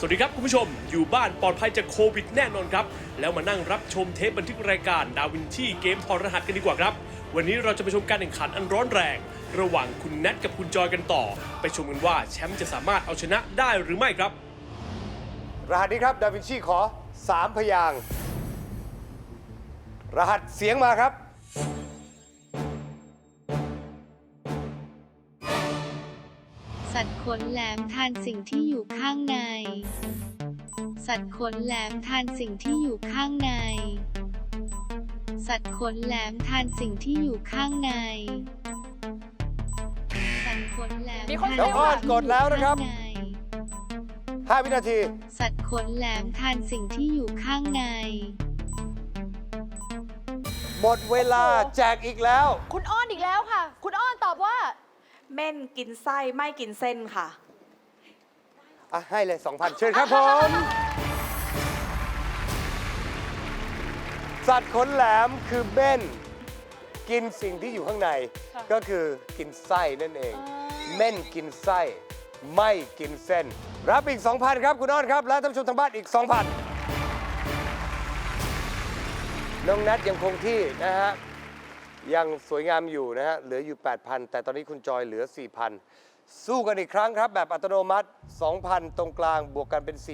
สวัสดีครับคุณผู้ชม อยู่บ้านปลอดภัยจากโควิดแน่นอนครับ แล้วมานั่งรับชมเทปบันทึกรายการดาวินชีเกมถอรหัสกันดีกว่าครับ วันนี้เราจะไปชมการแข่งขันอันร้อนแรง ระหว่างคุณแนทกับคุณจอยกันต่อ ไปชมกันว่าแชมป์จะสามารถเอาชนะได้หรือไม่ครับ รหัสนี้ครับ ดาวินชีขอ 3 พยางค์รหัสเสียงมาครับ สัตว์ขนแหลมทานสิ่งที่อยู่ข้างใน สัตว์ขนแหลมทานสิ่งที่อยู่ข้างใน สัตว์ขนแหลมทานสิ่งที่อยู่ข้างใน สัตว์ขนแหลมมีคนทานเร็วน้องอ้อนสิ่งที่กดแล้วนะครับอยู่ข้างใน 5 วินาที สัตว์ขนแหลมทานสิ่งที่อยู่ข้างใน หมดเวลาแจกอีกแล้ว คุณอ้อนอีกแล้วค่ะ คุณอ้อนตอบว่า เม่นกินไส้ไม่กินเส้นค่ะ อะให้เลย 2,000 เชิญครับผม สัตว์ขนแหลมคือเบ้น กินสิ่งที่อยู่ข้างใน ค่ะก็คือกินไส้นั่นเองเม่นกินไส้ ไม่กินเส้น รับอีก 2,000 ครับ คุณอ้อนครับ และท่านผู้ชมทางบ้านอีก 2,000 น้องนัทยังคงที่นะฮะ ยังสวยงามอยู่นะฮะ เหลืออยู่ 8,000 แต่ตอนนี้คุณจอยเหลือ 4,000 สู้กันอีกครั้งครับแบบอัตโนมัติ 2,000 ตรงกลางบวกกันเป็น 4,000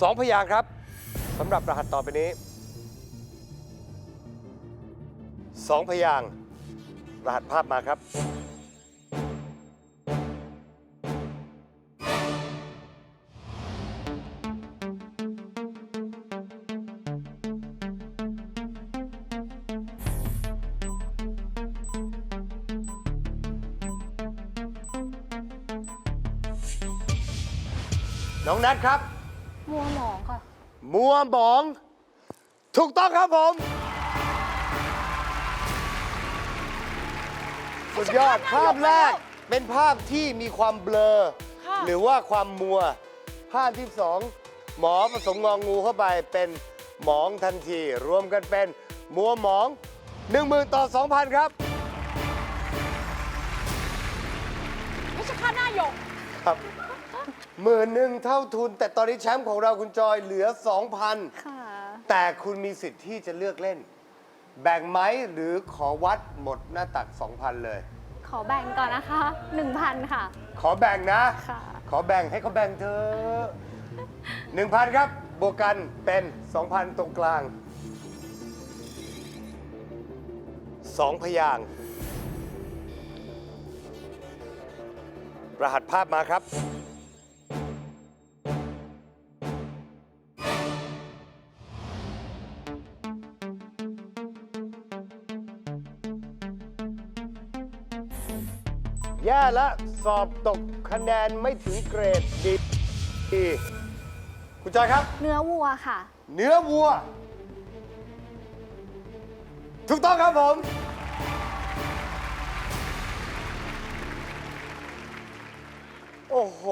สองพยางค์ครับสำหรับรหัสต่อไปนี้สองพยางค์รหัสภาพมาครับ น้องนัทครับ มัวหมองค่ะ มัวหมอง ถูกต้องครับผม สุดยอดภาพแรกเป็นภาพที่มีความเบลอ ค่ะ หรือว่าความมัว ภาพที่สองหมอผสมงองูเข้าไปเป็นหมองทันที รวมกันเป็นมัวหมอง1 0,000ต่อ2,000 ครับไม่ใช่ค่าหน้าหยกครับ หมื่นหนึ่งเท่าทุน แต่ตอนนี้แชมป์ของเราคุณจอยเหลือ 2,000 ค่ะ แต่คุณมีสิทธิ์ที่จะเลือกเล่น แบ่งไหมหรือขอวัดหมดหน้าตัก 2,000 เลย ขอแบ่งก่อนนะคะ1,000ค่ะ ขอแบ่งนะ ค่ะ ขอแบ่งให้เขาแบ่งเธอะ1,000 ครับ บวกกันเป็น 2,000 ตรงกลาง 2 พยางค์รหัสภาพมาครับ แย่และสอบตกคะแนนไม่ถึงเกรดดีคุณจอยครับ เนื้อวัวค่ะ เนื้อวัว ถูกต้องครับผม โอ้โห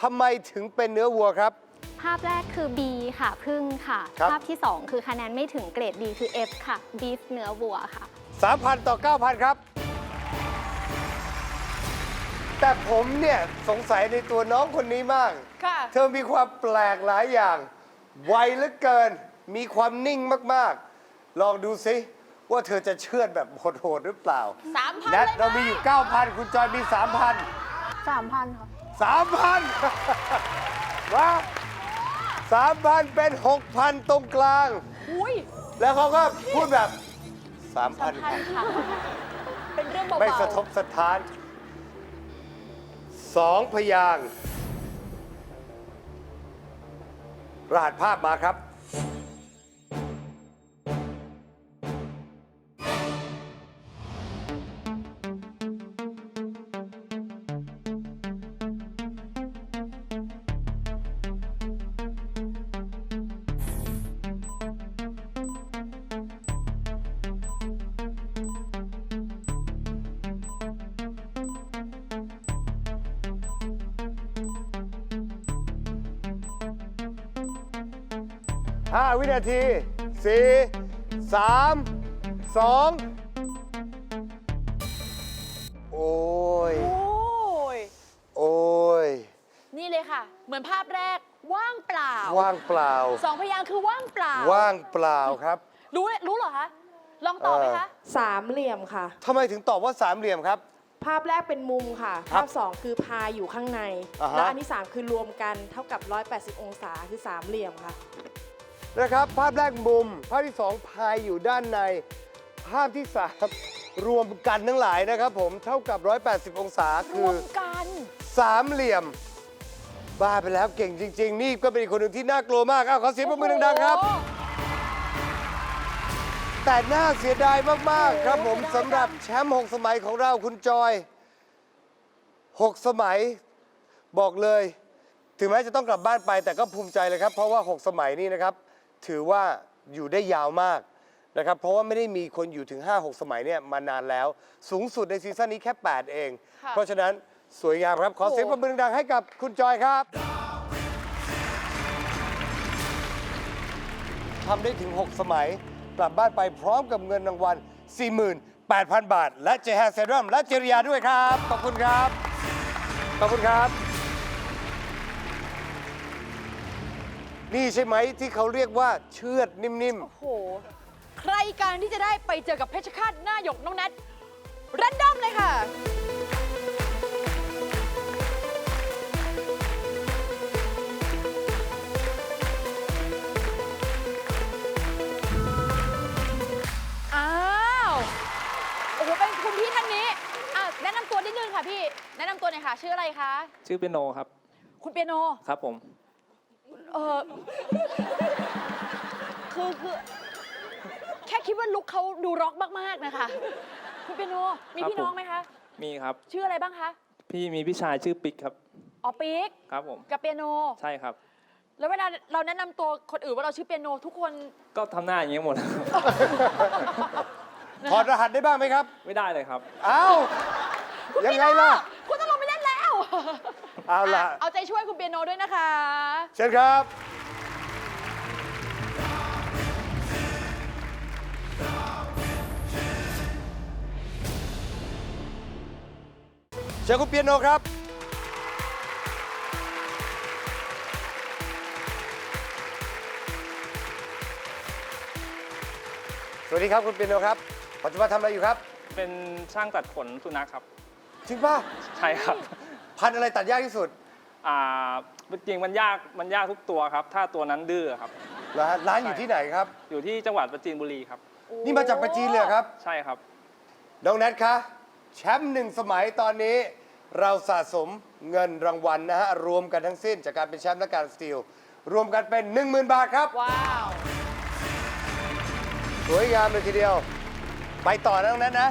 ทำไมถึงเป็นเนื้อวัวครับ ภาพแรกคือ B ค่ะพึ่งค่ะ ครับ ภาพที่ 2 คือคะแนนไม่ถึงเกรด D คือ F ค่ะ beef เนื้อวัวค่ะ 3,000 ต่อ 9,000 ครับ แต่ผมเนี่ยสงสัยในตัวน้องคนนี้มาก ค่ะ เธอมีความแปลกหลายอย่าง ไวเหลือเกิน มีความนิ่งมากๆ ลองดูซิว่าเธอจะเชื่อดแบบโหดๆหรือเปล่า3,000แนทเลยนะเรามีอยู่ 9,000 คุณจอยมี 3,000 3,000ค่ะ3,000ว้า3,000เป็น6,000ตรงกลาง อุ้ยแล้วเขาก็พูดแบบสามพันพันค่ะ เป็นเรื่องเบาๆไม่สะทกสะท้าน สองพยางรหัสภาพมาครับ นาที 4 3 2 โอ้ย โอ้ย โอ้ย นี่เลยค่ะ เหมือนภาพแรกว่างเปล่า ว่างเปล่า สองพยางค์คือว่างเปล่า ว่างเปล่าครับ รู้รู้เหรอคะ ลองตอบไหมคะ สามเหลี่ยมค่ะ ทำไมถึงตอบว่าสามเหลี่ยมครับ ภาพแรกเป็นมุมค่ะครับภาพสองคือพายอยู่ข้างใน อ่าฮะ แล้วอันที่สามคือรวมกันเท่ากับ 180 องศาคือสามเหลี่ยมค่ะ นะครับ ภาพแรกมุม ภาพที่สองพายอยู่ด้านใน ภาพที่สามรวมกันทั้งหลายนะครับผมเท่ากับ 180 องศารคืวอ มกันสามเหลี่ยม บ้าไปแล้วเก่งจริง ๆ นี่ก็เป็นอีกคนหนึ่งที่น่ากลัวมากอ้าวขอเสียงปรบมือดังๆครับ โอ้โห แต่น่าเสียดายมาก ๆ ครับผมโอ้โห สำหรับแชมป์6สมัยของเราคุณจอย 6 สมัยบอกเลย ถึงแม้จะต้องกลับบ้านไปแต่ก็ภูมิใจเลยครับ เพราะว่า 6 สมัยนี้นะครับ ถือว่าอยู่ได้ยาวมากนะครับเพราะว่าไม่ได้มีคนอยู่ถึง 5-6 สมัยเนี่ยมานานแล้ว สูงสุดในซีซั่นนี้แค่ 8 เอง ค่ะเพราะฉะนั้นสวยงามครับขอเสียงปรบมือดังๆให้กับคุณจอยครับทำได้ถึง 6 สมัย กลับบ้านไปพร้อมกับเงินรางวัล 48,000 บาท และเจแฮเซรัมและเจริยาด้วยครับ ขอบคุณครับ ขอบคุณครับ นี่ใช่ไหมที่เขาเรียกว่าเชือดนิ่มโอ้โห ใครการที่จะได้ไปเจอกับเพชรฆาตหน้าหยกน้องแนทรันดอมเลยค่ะ อ้าวโอ้โหเป็นคุณพี่ท่านนี้อะแนะนำตัวนิดนึงค่ะพี่ แนะนำตัวหน่อยค่ะ ชื่ออะไรคะ ชื่อเปียโนครับ คุณเปียโน ครับผม เออคือคือแค่คิดว่าลุคเขาดูร็อกมากๆนะคะ คุณเปียโนมีครับพี่น้องผมไหมคะ มีครับ ชื่ออะไรบ้างคะ พี่มีพี่ชายชื่อปิ๊กครับ อ๋อปีกครับผมกับเปียโน ใช่ครับ แล้วเวลาเราแนะนำตัวคนอื่นว่าเราชื่อเปียโนทุกคน ก็ทำหน้าอย่างเงี้ยหมดๆถอดรหัสได้บ้างไหมครับ ไม่ได้เลยครับเอ้ายังไงล่ะ คุณต้องลงไปเล่นแล้ว เอาล่ะอะ เอาใจช่วยคุณเปียโนด้วยนะคะ เชิญครับ เชิญคุณเปียโนครับ สวัสดีครับคุณเปียโนครับ ปัจจุบันทำอะไรอยู่ครับ เป็นช่างตัดขนสุนัขครับ จริงป่ะ ใช่ครับ พันธุ์อะไรตัดยากที่สุดอ่าจริงๆมันยากมันยากทุกตัวครับ ถ้าตัวนั้นดื้อครับ เหรอฮะร้านอยู่ที่ไหนครับ อยู่ที่จังหวัดประจีนบุรีครับ นี่มาจากประจีนเลยเหรอครับ ใช่ครับ น้องแนทคะแชมป์หนึ่งสมัยตอนนี้ เราสะสมเงินรางวัลนะฮะ รวมกันทั้งสิ้นจากการเป็นแชมป์และการสตีล รวมกันเป็น 10,000 บาทครับ ว้าว สวยงามเลยทีเดียว ไปต่อนะน้องแนทนะ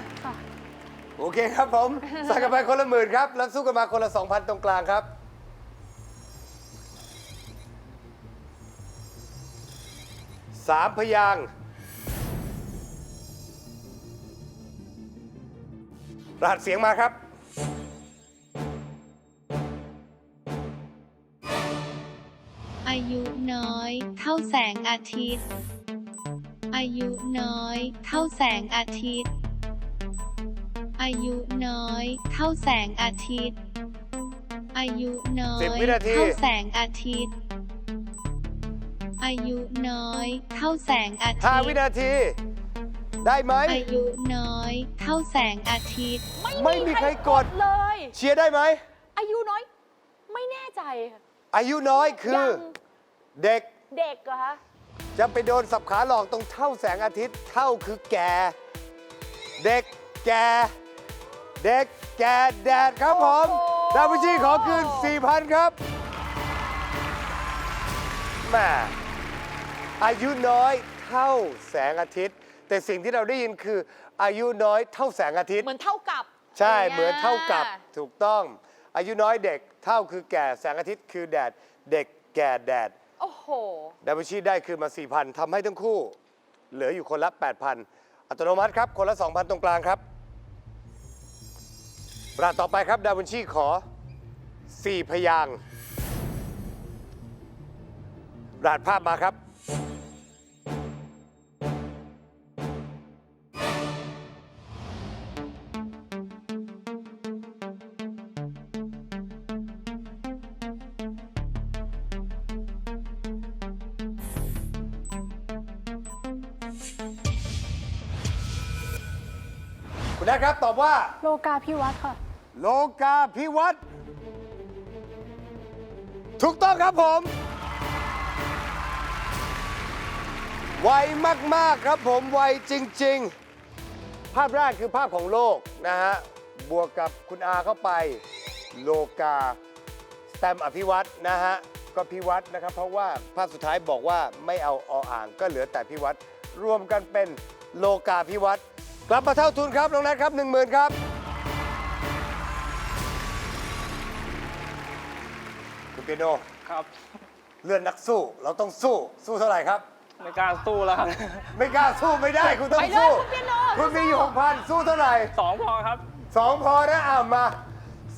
โอเคครับผมใส่กันไปคนละหมื่นครับ แล้วสู้กันมาคนละ 2,000 ตรงกลางครับ สามพยางค์รหัสเสียงมาครับ อายุน้อย เท่าแสงอาทิตย์ อายุน้อย เท่าแสงอาทิตย์ อายุน้อย เท่าแสงอาทิตย์ อายุน้อยสิบวินาที เท่าแสงอาทิตย์ อายุน้อย เท่าแสงอาทิต5ย์วินาที ได้ไหม อายุน้อย เท่าแสงอาทิตย์ ไม่มีใครกด เลย เชียร์ได้ไหม อายุน้อย ไม่แน่ใจค่ะอายุน้อยคือ ยังเด็กเด็กเหรอคะจะไปโดนสับขาหลอกตรงเท่าแสงอาทิตย์ เท่าคือแก่ เด็กแก่ เด็กแก่แดดครับผมโอ้โหดาวินชีขอคืน 4,000 ครับแม่อายุน้อยเท่าแสงอาทิตย์ แต่สิ่งที่เราได้ยินคืออายุน้อยเท่าแสงอาทิตย์ เหมือนเท่ากับใช่ย่งงี้ยเหมือนเท่ากับถูกต้อง อายุน้อยเด็กเท่าคือแก่แสงอาทิตย์คือแดด เด็กแก่แดด โอ้โห ดาวินชีได้คืนมา 4,000ทำให้ทั้งคู่ เหลืออยู่คนละ 8,000 อัตโนมัติครับ คนละ 2,000 ตรงกลางครับ รหัสต่อไปครับ ดาวินชีขอ 4 พยางค์รหัสภาพมาครับ คุณนัทครับ ตอบว่า โลกาพิวัตรค่ะ โลกาพิวัตรถูกต้องครับผม ไวมาก ๆ ครับผมไวจริง ๆ ภาพแรกคือภาพของโลกนะฮะ บวกกับคุณอาเข้าไป โลกาสแตมอภิวัตรนะฮะ ก็พิวัตรนะครับ เพราะว่าภาพสุดท้ายบอกว่าไม่เอาออ่างก็เหลือแต่พิวัตรรวมกันเป็นโลกาพิวัตรกลับมาเท่าทุนครับน้องนัทครับ10,000 ครับ ปียโนครับเลื่อนนักสู้ เราต้องสู้ สู้เท่าไหร่ครับ ไม่กล้าสู้แล้วครับ ไม่กล้าสู้ไม่ได้ คุณต้องไปเลยสู้คุณเปียโนคุณมีอยู่หกพันสู้เท่าไหร่ สองพอครับ สองพอนะอ่ามา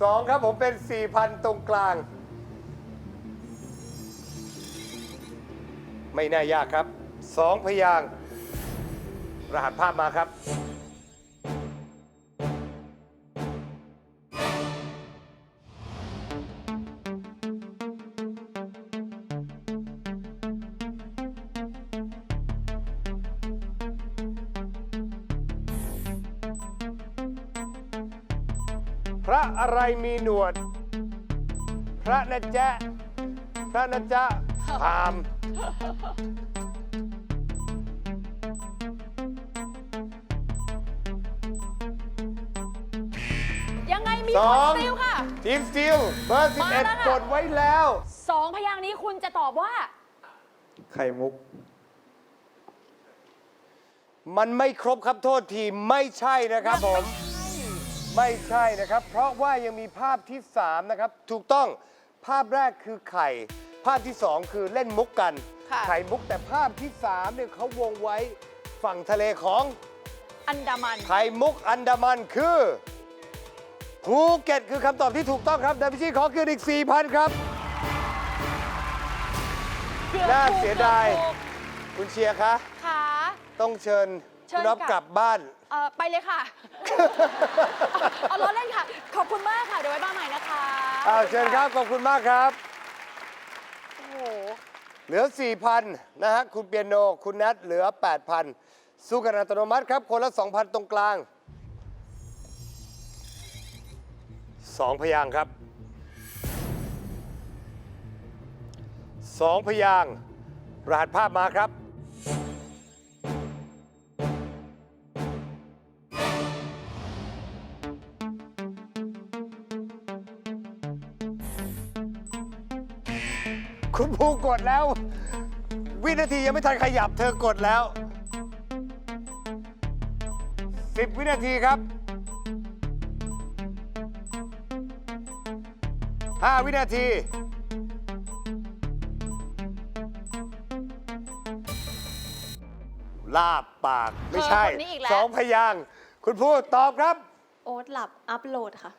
สองครับผมเป็น4,000ตรงกลาง ไม่น่ายากครับสองพยางค์รหัสภาพมาครับ พระอะไรมีหนวด พระนะจ๊ะพระนะจ๊ะพราหมณ์ยังไงมีสคอนง ซิลค่ะ ทีมสตีลเบอร์มาแล้วค่ะ 11กดไว้แล้ว สองพยางค์นี้คุณจะตอบว่า ไข่มุก มันไม่ครบครับโทษทีไม่ใช่นะครับผม ไม่ใช่นะครับ เพราะว่ายังมีภาพที่ 3 นะครับ ถูกต้องภาพแรกคือไข่ ภาพที่ 2 คือเล่นมุกกัน ค่ะ ไข่มุกแต่ภาพที่ 3 เนี่ยเขาวงไว้ฝั่งทะเลของ อันดามัน ไข่มุกอันดามันคือภูเก็ตคือคำตอบที่ถูกต้องครับดาวิชีขอคืนอีก 4,000 ครับเกือบน่าถูกเสียดายกือบถูกคุณเชียร์คะขาต้องเชิญเชิญคุณน็อปค่ะกลับบ้านเออไปเลยค่ะ เอาล้อเล่นค่ะ ขอบคุณมากค่ะ เดี๋ยวไว้มาใหม่นะคะอ้าวเชิญครับ ขอบคุณมากครับ โอ้โห เหลือ 4,000 นะฮะ คุณเปียโน คุณนัทเหลือ 8,000 สู้กันอัตโนมัติครับ คนละ 2,000 ตรงกลาง 2 พยางค์ครับ 2 พยางค์รหัสภาพมาครับ คุณภูกดแล้ว วินาทียังไม่ทันขยับเธอกดแล้ว 10 วินาทีครับ 5 วินาที ลาบปากไม่ใช่เธอคนนี้อีกแล้ว สองพยางค์คุณพูดตอบครับ โอ๊ตหลับอัพโหลดค่ะ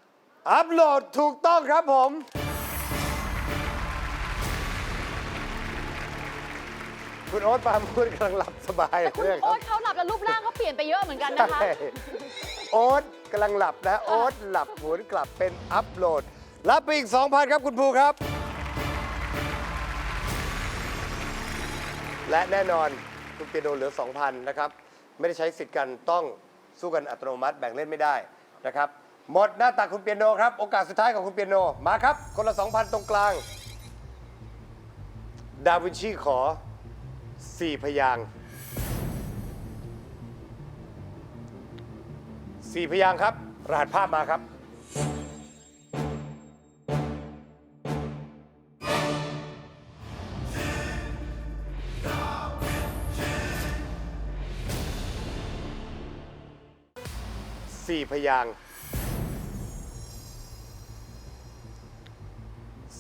อัพโหลดถูกต้องครับผม คุณโอ๊ตปราโมดกำลังหลับสบายแต่คุณเลยคโอ๊รับตเขาหลับแล้วรูปร่างเขาเปลี่ยนไปเยอะเหมือนกันนะคะ ใช่โอ๊ตกำลังหลับนะ โอ๊ตหลับหวนกลับเป็นอัพโหลด รับไปอีก 2,000 ครับคุณภูครับ และแน่นอนคุณเปียโนเหลือ 2,000 นะครับ ไม่ได้ใช้สิทธิ์กันต้องสู้กันอัตโนมัติแบ่งเล่นไม่ได้นะครับ หมดหน้าตักคุณเปียโนครับ โอกาสสุดท้ายของคุณเปียโนมาครับ คนละ 2,000 ตรงกลาง ดาวินชีขอ สี่พยางค์สี่พยางค์ครับ รหัสภาพมาครับ สี่พยางค์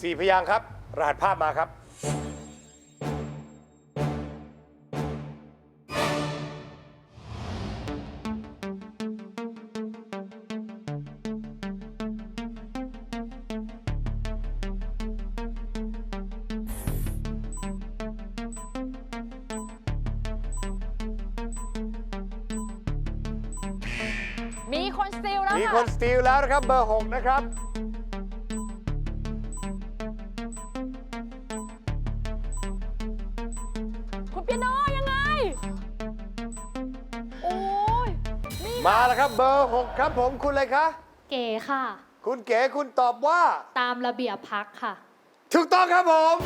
สี่พยางค์ครับ รหัสภาพมาครับ มีคนสติลแล้วมีค่ะคนสตีลแล้วนะครับเบอร์ 6 นะครับ คุณเปียโนยังไง โอ้ยนี่มาแล้วครับเบอร์ 6 ครับผมคุณเลยคะเก๋ค่ะ คุณเก๋คุณตอบว่า ตามระเบียบพักค่ะ ถูกต้องครับผม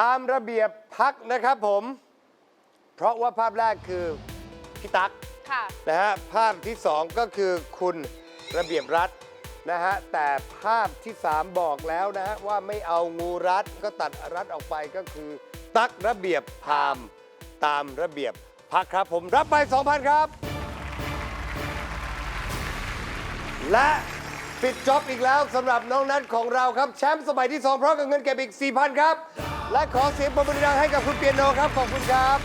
ตามระเบียบพักนะครับผม เพราะว่าภาพแรกคือพี่ตั๊กค่ะ นะฮะภาพที่2ก็คือคุณระเบียบรัฐนะฮะแต่ภาพที่3บอกแล้วนะฮะว่าไม่เอางูรัดก็ตัดรัดออกไปก็คือ ตั๊กระเบียบพามตามระเบียบพักครับผมรับไป 2,000 ครับ และปิดจ็อบอีกแล้วสำหรับน้องนัทของเราครับ แชมป์สมัยที่ 2 พร้อมกับเงินเก็บอีก 4,000 ครับ และขอเสียงปรบมือดังให้กับคุณเปียโนครับ ขอบคุณครับ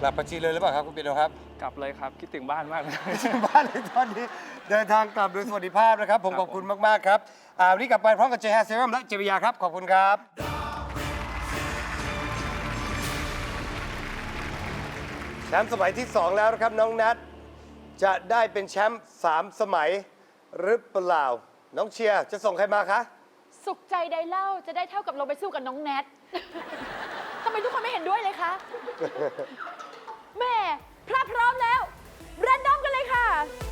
กลับปัจจีนเลยหรือเปล่าครับคุณเปียโนครับ กลับเลยครับ คิดถึงบ้านมากเลยถึงบ้านในตอนนี้เดินทางกลับโดยสวัสดิภาพนะครับ ผมครับ ขอบคุณมาก ๆ ครับอ่าวันนี้กลับไปพร้อมกับเจแฮเซรั่มและเจวิยาครับ ขอบคุณครับ แชมป์สมัยที่ 2 แล้วนะครับ น้องนัทจะได้เป็นแชมป์3สมัยหรือเปล่า น้องเชียร์จะส่งใครมาคะ สุขใจใดเล่าจะได้เท่ากับลงไปสู้กับน้องแนท ทำไมทุกคนไม่เห็นด้วยเลยคะแม่พระพร้อมแล้วแรนดอมกันเลยค่ะจะ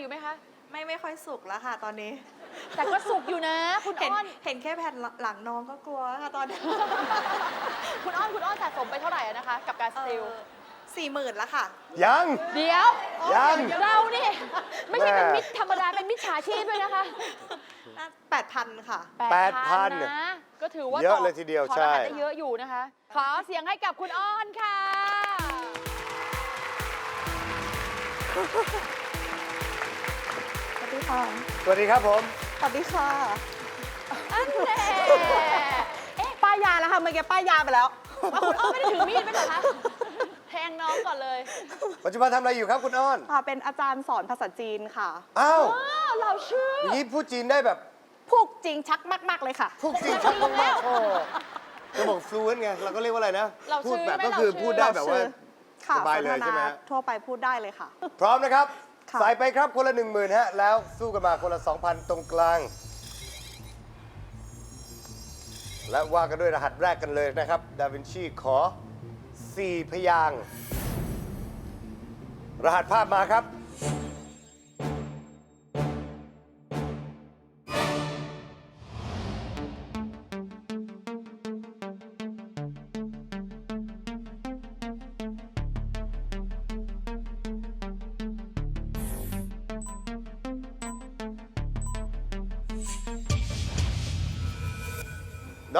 อยู่ไหมคะ ไม่ไม่ค่อยสุกแล้วค่ะ ตอนนี้ แต่ก็สุขอยู่นะ คุณเห็นอ้อน เห็นแค่แผ่นหลังน้องก็กลัวค่ะตอนนี้ คุณอ้อนคุณอ้อนสะสมไปเท่าไหร่นะคะ กับการสติล สี่หมื่นแล้วค่ะ ยัง เดี๋ยวยัง เรานี่ ไม่ใช่เป็นแม่มิตรธรรมดา เป็นมิตรฉาชีพด้วยนะคะแปดพันค่ะ 8,000นะ ก็ถือว่าเยอะต่เลยทีเดียวถอใช่รหัสได้เยอะอยู่นะคะ ขอเสียงให้กับคุณอ้อนค่ะสวัสดี ค่ะ สวัสดีครับผม สวัสดีค่ะ อันแน่เอ๊ะป้ายยาแล้วค่ะเมื่อกี้ป้ายยาไปแล้ว ว่าคุณอ้อนไม่ได้ถือมีดไหมเหรอคะแทงน้องก่อนเลยปัจจุบันทำอะไรอยู่ครับคุณอ้อนค่ะเป็นอาจารย์สอนภาษาจีนค่ะ อ้าวอ้าวเราเชื่ออย่างนี้พูดจีนได้แบบพูดจริงชักมากๆเลยค่ะ พูดจีนชัดมากๆโอ้จะบอกฟลูเอนไงเราก็เรียกว่าอะไรนะเราพูดชื่อแบบไหมก็เราคือชื่อ พูดได้แบบว่า ค่ะสบายเลยใช่ไหมสนทฮะนาทั่วไปพูดได้เลยค่ะ พร้อมนะครับ ค่ะ ใส่ไปครับคนละ 1 0,000ฮะแล้วสู้กันมาคนละ 2,000 ตรงกลาง และว่ากันด้วยรหัสแรกกันเลยนะครับ ดาวินชีขอ 4 พยางค์รหัสภาพมาครับ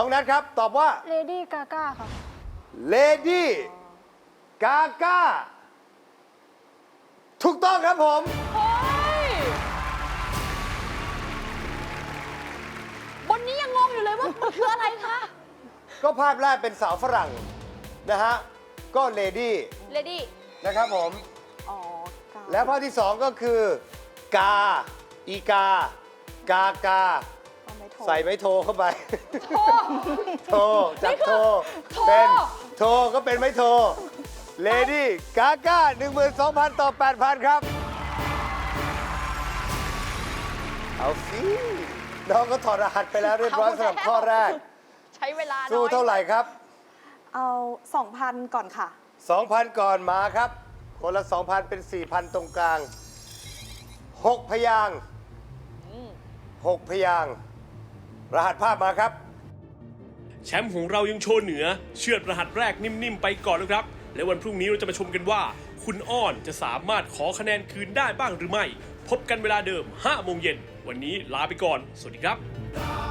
องนัทครับ ตอบว่า เลดี้กาก้าค่ะเลดี้กาก้าถูกต้องครับผม เฮ้ย บนนี้ยังงงอยู่เลยว่ามันคืออะไรคะ ก็ภาพแรกเป็นสาวฝรั่ง นะฮะ ก็เลดี้เลดี้ นะครับผม อ๋อค่ะแล้วภาพที่สองก็คือ กา อีกา กากา เอาไม่ถใส่ไม้โทรเข้าไป โทร โทรจับโทรโทรเป็นโทรก็เป็นไม้โทรเลดี้กาก้า12,000 ต่อ 8,000 ครับ เอาสิน้องก็ถอดรหัสไปแล้วเรียบร้อยสำหรับข้อแรก ใช้เวลาน้อยสู้เท่าไหร่ครับ เอา 2,000 ก่อนค่ะ 2,000 ก่อนมาครับ คนละ 2,000 เป็น 4,000 ตรงกลาง 6 พยางค์6พยางค์ รหัสภาพมาครับ แชมป์ของเรายังโชว์เหนือ เชือดรหัสแรกนิ่มๆไปก่อนนะครับ และวันพรุ่งนี้เราจะมาชมกันว่า คุณอ้อนจะสามารถขอคะแนนคืนได้บ้างหรือไม่ พบกันเวลาเดิม5โมงเย็นวันนี้ลาไปก่อน สวัสดีครับ